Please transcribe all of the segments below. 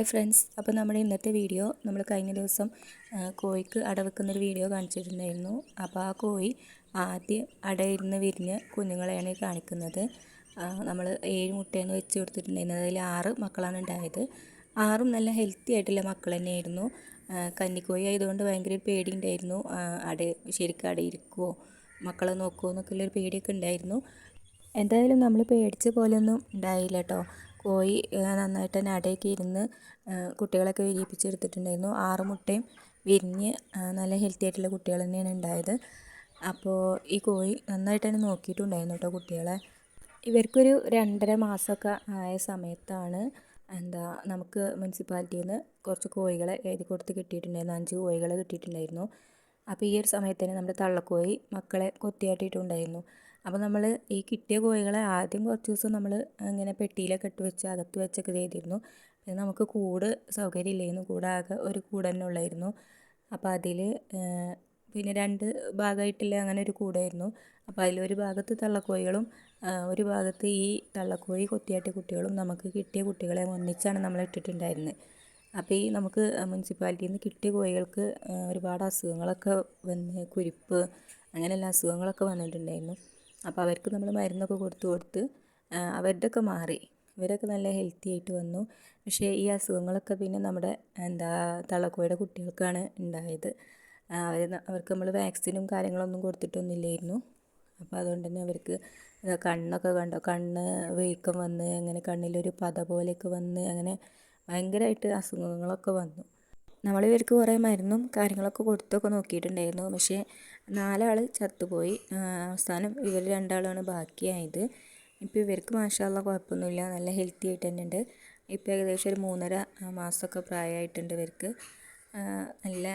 Hi friends. അപ്പോൾ നമ്മുടെ ഇന്നത്തെ വീഡിയോ നമ്മൾ കഴിഞ്ഞ ദിവസം കോഴിക്ക് അട വെക്കുന്നൊരു വീഡിയോ കാണിച്ചിട്ടുണ്ടായിരുന്നു. അപ്പോൾ ആ കോഴി ആദ്യം അടയിരുന്ന് വിരിഞ്ഞ് കുഞ്ഞുങ്ങളെയാണ് കാണിക്കുന്നത്. നമ്മൾ ഏഴ് മുട്ടയാണ് വെച്ച് കൊടുത്തിട്ടുണ്ടായിരുന്നത്. അതിൽ ആറ് മക്കളാണ് ഉണ്ടായത്. ആറും നല്ല ഹെൽത്തി ആയിട്ടുള്ള മക്കൾ തന്നെയായിരുന്നു. കന്നിക്കോഴി ആയതുകൊണ്ട് ഭയങ്കര പേടി ഉണ്ടായിരുന്നു. അട ശരിക്കും അടയിരിക്കുമോ മക്കളെ നോക്കുമോ എന്നൊക്കെയുള്ളൊരു പേടിയൊക്കെ ഉണ്ടായിരുന്നു. എന്തായാലും നമ്മൾ പേടിച്ച പോലെയൊന്നും ഉണ്ടായില്ല കേട്ടോ. കോഴി നന്നായിട്ട് തന്നെ അടയൊക്കെ ഇരുന്ന് കുട്ടികളൊക്കെ വിരിയിപ്പിച്ചെടുത്തിട്ടുണ്ടായിരുന്നു. ആറ് മുട്ടയും വിരിഞ്ഞ് നല്ല ഹെൽത്തി ആയിട്ടുള്ള കുട്ടികൾ തന്നെയാണ് ഉണ്ടായത്. അപ്പോൾ ഈ കോഴി നന്നായിട്ട് തന്നെ നോക്കിയിട്ടുണ്ടായിരുന്നു കേട്ടോ കുട്ടികളെ. ഇവർക്കൊരു രണ്ടര മാസമൊക്കെ ആയ സമയത്താണ് എന്താ നമുക്ക് മുനിസിപ്പാലിറ്റിയിൽ നിന്ന് കുറച്ച് കോഴികളെ എഴുതി കൊടുത്ത് കിട്ടിയിട്ടുണ്ടായിരുന്നു. അഞ്ച് കോഴികളെ കിട്ടിയിട്ടുണ്ടായിരുന്നു. അപ്പോൾ ഈ ഒരു സമയത്ത് തന്നെ നമ്മുടെ തള്ളക്കോഴി മക്കളെ കൊത്തിയാട്ടിയിട്ടുണ്ടായിരുന്നു അപ്പോൾ നമ്മൾ ഈ കിട്ടിയ കോഴികളെ ആദ്യം കുറച്ച് ദിവസം നമ്മൾ ഇങ്ങനെ പെട്ടിയിലൊക്കെ ഇട്ട് വെച്ച് അകത്ത് വെച്ചൊക്കെ ചെയ്തിരുന്നു. പിന്നെ നമുക്ക് കൂട് സൗകര്യം ഇല്ലായിരുന്നു കൂടാകെ ഒരു കൂട് തന്നെ ഉള്ളായിരുന്നു. അപ്പോൾ അതിൽ പിന്നെ രണ്ട് ഭാഗമായിട്ടുള്ള അങ്ങനെ ഒരു കൂടായിരുന്നു. അപ്പോൾ അതിലൊരു ഭാഗത്ത് തള്ളക്കോഴികളും ഒരു ഭാഗത്ത് ഈ തള്ളക്കോഴി കൊത്തിയാട്ടിയ കുട്ടികളും നമുക്ക് കിട്ടിയ കുട്ടികളെ ഒന്നിച്ചാണ് നമ്മൾ ഇട്ടിട്ടുണ്ടായിരുന്നത് അപ്പോൾ ഈ നമുക്ക് മുനിസിപ്പാലിറ്റിയിൽ നിന്ന് കിട്ടിയ കോഴികൾക്ക് ഒരുപാട് അസുഖങ്ങളൊക്കെ വന്ന് കുരിപ്പ് അങ്ങനെയുള്ള അസുഖങ്ങളൊക്കെ വന്നിട്ടുണ്ടായിരുന്നു. അപ്പോൾ അവർക്ക് നമ്മൾ മരുന്നൊക്കെ കൊടുത്ത് കൊടുത്ത് അവരുടെയൊക്കെ മാറി. ഇവരൊക്കെ നല്ല ഹെൽത്തി ആയിട്ട് വന്നു. പക്ഷേ ഈ അസുഖങ്ങളൊക്കെ പിന്നെ നമ്മുടെ എന്താ തള്ളക്കോഴിയുടെ കുട്ടികൾക്കാണ് ഉണ്ടായത്. അവർ അവർക്ക് നമ്മൾ വാക്സിനും കാര്യങ്ങളൊന്നും കൊടുത്തിട്ടൊന്നുമില്ലായിരുന്നു. അപ്പോൾ അതുകൊണ്ട് തന്നെ അവർക്ക് കണ്ണൊക്കെ കണ്ടോ കണ്ണ് വീക്കം വന്ന് അങ്ങനെ കണ്ണിലൊരു പത പോലെയൊക്കെ വന്ന് അങ്ങനെ ഭയങ്കരമായിട്ട് അസുഖങ്ങളൊക്കെ വന്നു. നമ്മൾ ഇവർക്ക് കുറേ മരുന്നും കാര്യങ്ങളൊക്കെ കൊടുത്തൊക്കെ നോക്കിയിട്ടുണ്ടായിരുന്നു. പക്ഷേ നാലാൾ ചത്തുപോയി. അവസാനം ഇവർ രണ്ടാളാണ് ബാക്കിയായത്. ഇപ്പോൾ ഇവർക്ക് മാഷാല്ല കുഴപ്പമൊന്നുമില്ല നല്ല ഹെൽത്തി ആയിട്ട് തന്നെ ഉണ്ട്. ഇപ്പോൾ ഏകദേശം ഒരു മൂന്നര മാസമൊക്കെ പ്രായമായിട്ടുണ്ട് ഇവർക്ക്. നല്ല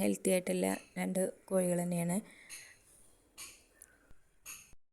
ഹെൽത്തി ആയിട്ടുള്ള രണ്ട് കോഴികൾ തന്നെയാണ്.